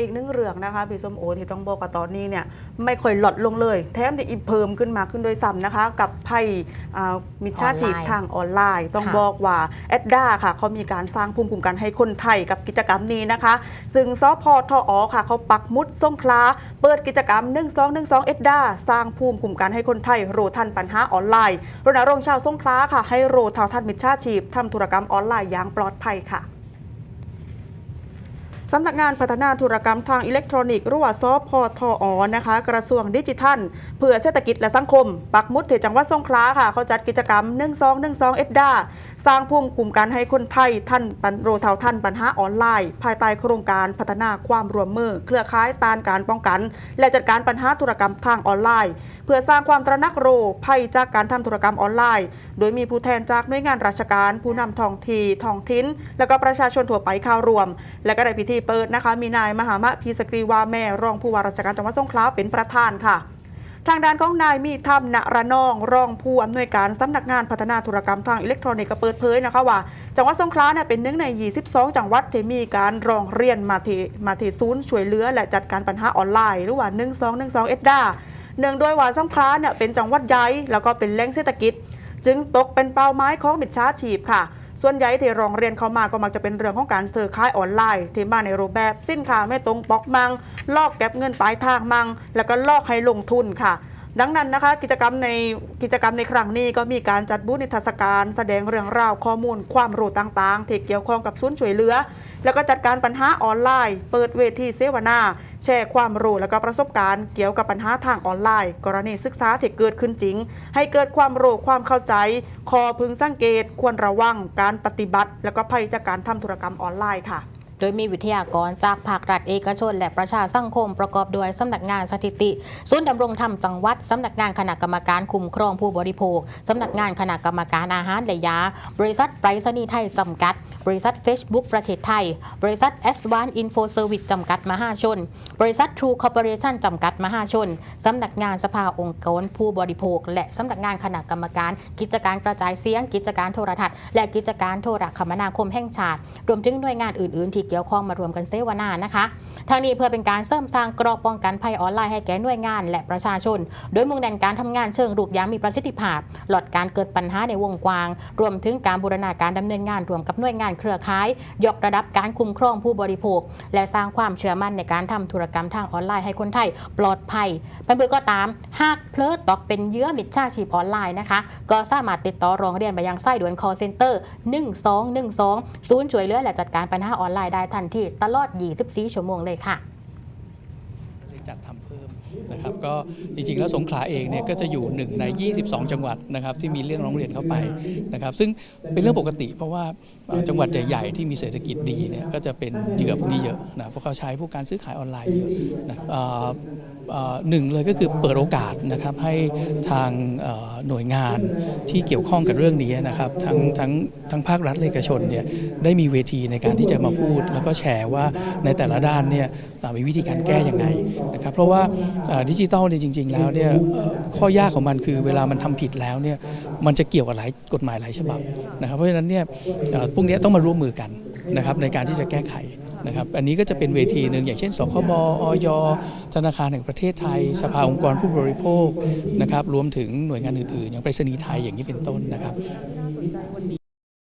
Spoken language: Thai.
อีกหนึ่งเรื่องนะคะพี่ส้มโอที่ต้องบอกว่าตอนนี้เนี่ยไม่ค่อยลดลงเลย แถมจะอีกเพิ่มขึ้นมาขึ้นโดยซ้ำนะคะ กับภัยอ่ามิจฉาชีพออนไลน์ทางออนไลน์ ต้องค่ะบอกว่าแอดด้าค่ะเขามีการสร้างภูมิคุ้มกันให้คนไทยกับกิจกรรมนี้นะคะ ซึ่งสพทอค่ะเขาปักหมุดส่งคลา เปิดกิจกรรม 1212เอ็ดด้าสร้างภูมิคุ้มกันให้คนไทยรู้ทันปัญหาออนไลน์รณรงค์ชาวสงขลาค่ะ ให้รู้เท่าทันมิจฉาชีพทำธุรกรรมออนไลน์อย่างปลอดภัยค่ะ สำนักงานพัฒนาธุรกรรมทางอิเล็กทรอนิกส์รือว่าสพทอนะคะ กระทรวงดิจิทัล เพื่อเศรษฐกิจและสังคม ปักมุดเถจังหวัดสงขลาค่ะ เขาจัดกิจกรรม 1212 เอ็ดดาสร้างภูมิคุ้มกันให้คนไทยท่านปันโรเทาท่านปัญหาออนไลน์ ภายใต้โครงการพัฒนาความร่วมมือ เครือข่ายต้านการป้องกัน และจัดการปัญหาธุรกรรมทางออนไลน์ เพื่อสร้างความตระหนักรู้ภัยจากการทำธุรกรรมออนไลน์ โดยมีผู้แทนจากหน่วยงานราชการ ผู้นำท้องที่ท้องถิ่นแล้วก็ประชาชนทั่วไปเข้าร่วม และก็ได้พิธีเปิดนะคะ มีนายมหามะพีสกรีวาแม่รองผู้ว่าราชการจังหวัดสงขลาเป็นประธานค่ะทางด้านของนายมีธรรมณระนอง รองผู้อำนวยการสำนักงานพัฒนาธุรกรรมทางอิเล็กทรอนิกส์เปิดเผยนะคะว่า จังหวัดสงขลาเนี่ยเป็นหนึ่งใน 22 จังหวัดที่มีการร้องเรียนมาที่มาที่ศูนย์ช่วยเหลือ และจัดการปัญหาออนไลน์ หรือว่า 1212 เอ็ดดาเนื่องด้วยว่าสงขลาเนี่ยเป็นจังหวัดใหญ่แล้วก็เป็นแหล่งเศรษฐกิจ จึงตกเป็นเป้าหมายของมิจฉาชีพค่ะ ส่วนใหญ่ที่รองเรียนเข้ามาก็มักจะเป็นเรื่องของการซื้อขายออนไลน์ ที่มาในรูปแบบสินค้าไม่ตรงปกมังลอกเก็บเงินปลายทางมัง แล้วก็ลอกให้ลงทุนค่ะ ดังนั้นนะคะกิจกรรมในกิจกรรมในครั้งนี้ก็มีการจัดบูธนิทรรศการ แสดงเรื่องราวข้อมูล ความรู้ต่างๆที่เกี่ยวข้องกับศูนย์ช่วยเหลือ แล้วก็จัดการปัญหาออนไลน์ เปิดเวทีเสวนา แชร์ความรู้แล้วก็ประสบการณ์เกี่ยวกับปัญหาทางออนไลน์ กรณีศึกษาที่เกิดขึ้นจริง ให้เกิดความรู้ความเข้าใจ คอพึงสังเกต ควรระวังการปฏิบัติ แล้วก็ภัยจากการทำธุรกรรมออนไลน์ค่ะ โดยมีวิทยากรจากภาครัฐเอกชน และประชาสังคมประกอบด้วยสำนักงานสถิติ ศูนย์ดำรงธรรมจังหวัดสำนักงานคณะกรรมการคุ้มครองผู้บริโภคสำนักงานคณะกรรมการอาหารและยา บริษัทไปรษณีย์ไทยจำกัด บริษัท Facebook ประเทศไทย บริษัท a d v a n c e Info Service จำกัดมหาชน บริษัท True Corporation จำกัดมหาชนสำนักงานสภาองค์กรผู้บริโภค และสำนักงานคณะกรรมการ กิจการกระจายเสียง กิจการโทรทัศน์ และกิจการโทรคมนาคมแห่งชาติ รวมถึงหน่วยงานอื่น ๆ ที่เกี่ยวข้องมารวมกันเสวนานะคะทางนี้เพื่อเป็นการเสริมสร้างกรอบป้องกันภัยออนไลน์ให้แก่หน่วยงาน และประชาชน โดยมุ่งเน้นการทำงานเชิงรุกอยางมีประสิทธิภาพ หลอดการเกิดปัญหาในวงกว้าง รวมถึงการบูรณาการดำเนินงานรวมกับหน่วยงานเครือข่าย ยกระดับการคุ้มครองผู้บริโภค และสร้างความเชื่อมั่นในการทำธุรกรรมทางออนไลน์ให้คนไทย ปลอดภัยเป็นเพื่อก็ตามหากเพลิดตกเป็นเยื่อมิจฉาชีพออนไลน์นะคะ ก็สามารถติดต่อร้องเรียนไปยังสายด่วน call center 1212 ศูนย์ช่วยเหลือและจัดการปัญหาออนไลน์ได้ทันทีตลอด 24 ชั่วโมงเลยค่ะเลยจัดทำเพิ่มนะครับก็จริงๆแล้วสงขลาเองเนี่ยก็จะอยู่หนึ่งใน 22 จังหวัดนะครับที่มีเรื่องร้องเรียนเข้าไปนะครับซึ่งเป็นเรื่องปกติเพราะว่าจังหวัดใหญ่ๆที่มีเศรษฐกิจดีเนี่ยก็จะเป็นเหยื่อพวกนี้เยอะนะเพราะเขาใช้พวกการซื้อขายออนไลน์เยอะนะหนึ่งเลยก็คือเปิดโอกาสนะครับให้ทางหน่วยงานที่เกี่ยวข้องกับเรื่องนี้นะครับทั้งทั้งทั้งภาครัฐและเอกชนเนี่ยได้มีเวทีในการที่จะมาพูด แล้วก็แชร์ว่าในแต่ละด้านเนี่ยมีวิธีการแก้อยังไงนะครับเพราะว่าดิจิทัลเนี่ยจริง ๆ แล้วเนี่ยเอ่อข้อยากของมันคือเวลามันทำผิดแล้วเนี่ยมันจะเกี่ยวกับหลายกฎหมายหลายฉบับนะครับเพราะฉะนั้นเนี่ยเอ่อพวกเนี้ยต้องมาร่วมมือกันนะครับในการที่จะแก้ไขนะครับอันนี้ก็จะเป็นเวทีหนึ่งอย่างเช่นสคบออยธนาคารแห่งประเทศไทย สภาองค์กรผู้บริโภคนะครับรวมถึงหน่วยงานอื่นๆ อย่างไปรษณีย์ไทยอย่างนี้เป็นต้นนะครับสนใจวันนี้